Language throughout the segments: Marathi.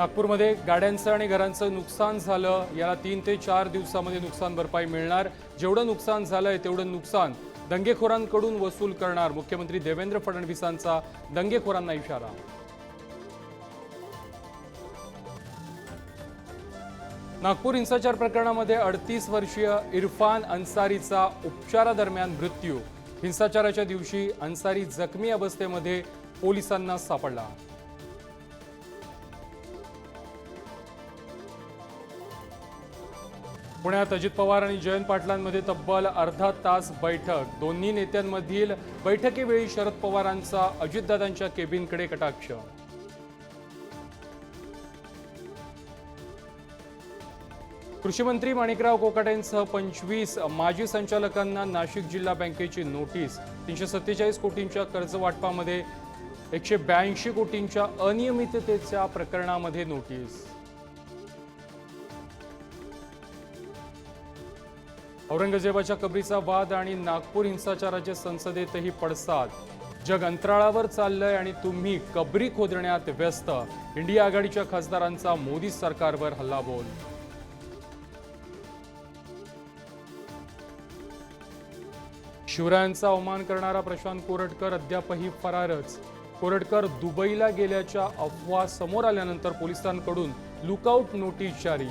नागपूरमध्ये गाड्यांचं आणि घरांचं नुकसान झालं. याला तीन ते चार दिवसामध्ये नुकसान भरपाई मिळणार. जेवढं नुकसान झालं आहे तेवढं नुकसान दंगेखोरांकडून वसूल करणार मुख्यमंत्री देवेंद्र फडणवीसांचा दंगेखोरांना इशारा. नागपूर हिंसाचार प्रकरणामध्ये अडतीस वर्षीय इरफान अन्सारीचा उपचारादरम्यान मृत्यू. हिंसाचाराच्या दिवशी अन्सारी जखमी अवस्थेमध्ये पोलिसांना सापडला. पुण्यात अजित पवार आणि जयंत पाटलांमध्ये तब्बल अर्धा तास बैठक. दोन्ही नेत्यांमधील बैठकीवेळी शरद पवारांचा अजितदादांच्या केबिनकडे कटाक्ष. कृषीमंत्री माणिकराव कोकाटेंसह पंचवीस माजी संचालकांना नाशिक जिल्हा बँकेची नोटीस. तीनशे सत्तेचाळीस कोटींच्या कर्जवाटपामध्ये एकशे ब्याऐंशी कोटींच्या अनियमिततेच्या प्रकरणामध्ये नोटीस. औरंगजेबाच्या कबरीचा वाद आणि नागपूर हिंसाचाराचे संसदेतही पडसाद. जग अंतराळावर चाललंय आणि तुम्ही कबरी खोदण्यात व्यस्त. इंडिया आघाडीच्या खासदारांचा मोदी सरकारवर हल्लाबोल. शिवरायांचा अवमान करणारा प्रशांत कोरटकर अद्यापही फरारच. कोरटकर दुबईला गेल्याच्या अफवा समोर आल्यानंतर पोलिसांकडून लुकआउट नोटीस जारी.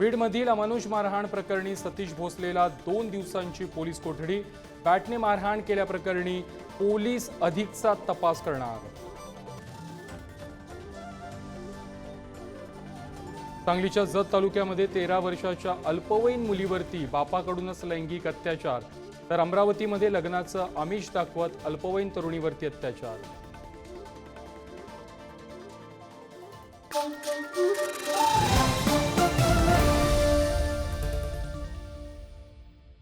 बीडमधील अमानुष मारहाण प्रकरणी सतीश भोसलेला दोन दिवसांची पोलीस कोठडी. बॅटने मारहाण केल्याप्रकरणी पोलीस अधिकचा तपास करणार. सांगलीच्या जत तालुक्यामध्ये तेरा वर्षाच्या अल्पवयीन मुलीवरती बापाकडूनच लैंगिक अत्याचार. तर अमरावतीमध्ये लग्नाचं आमिष दाखवत अल्पवयीन तरुणीवरती अत्याचार.